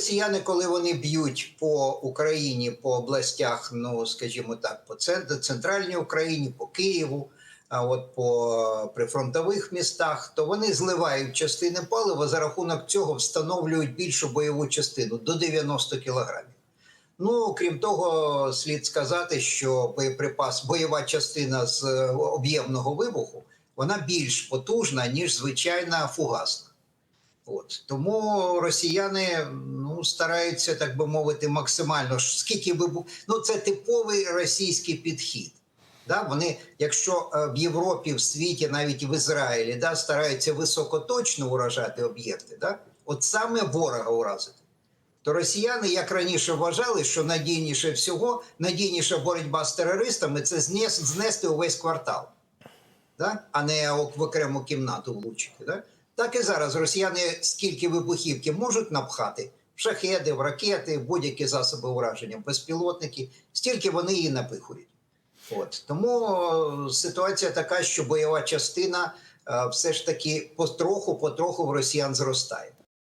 росіяни, коли вони б'ють по Україні, по областях, ну скажімо так, по центральній Україні, по Києву, а от по прифронтових містах, то вони зливають частини палива за рахунок цього встановлюють більшу бойову частину до 90 кілограмів. Ну крім того, слід сказати, що боєприпас, бойова частина з е, об'ємного вибуху, вона більш потужна ніж звичайна фугасна. От тому росіяни ну стараються, так би мовити, максимально скільки вибух... Ну це типовий російський підхід. Да, вони, якщо е, в Європі, в світі, навіть в Ізраїлі, да, стараються високоточно уражати об'єкти, да, от саме ворога уразити. То росіяни, як раніше вважали, що надійніше всього, надійніша боротьба з терористами це знес, знести увесь квартал, да? а не в окрему кімнату влучити. Да? Так і зараз росіяни скільки вибухівки можуть напхати в шахеди, в ракети, будь-які засоби ураження, безпілотники, стільки вони її напихують. От тому е, ситуація така, що бойова частина е, все ж таки потроху, потроху в росіян зростає.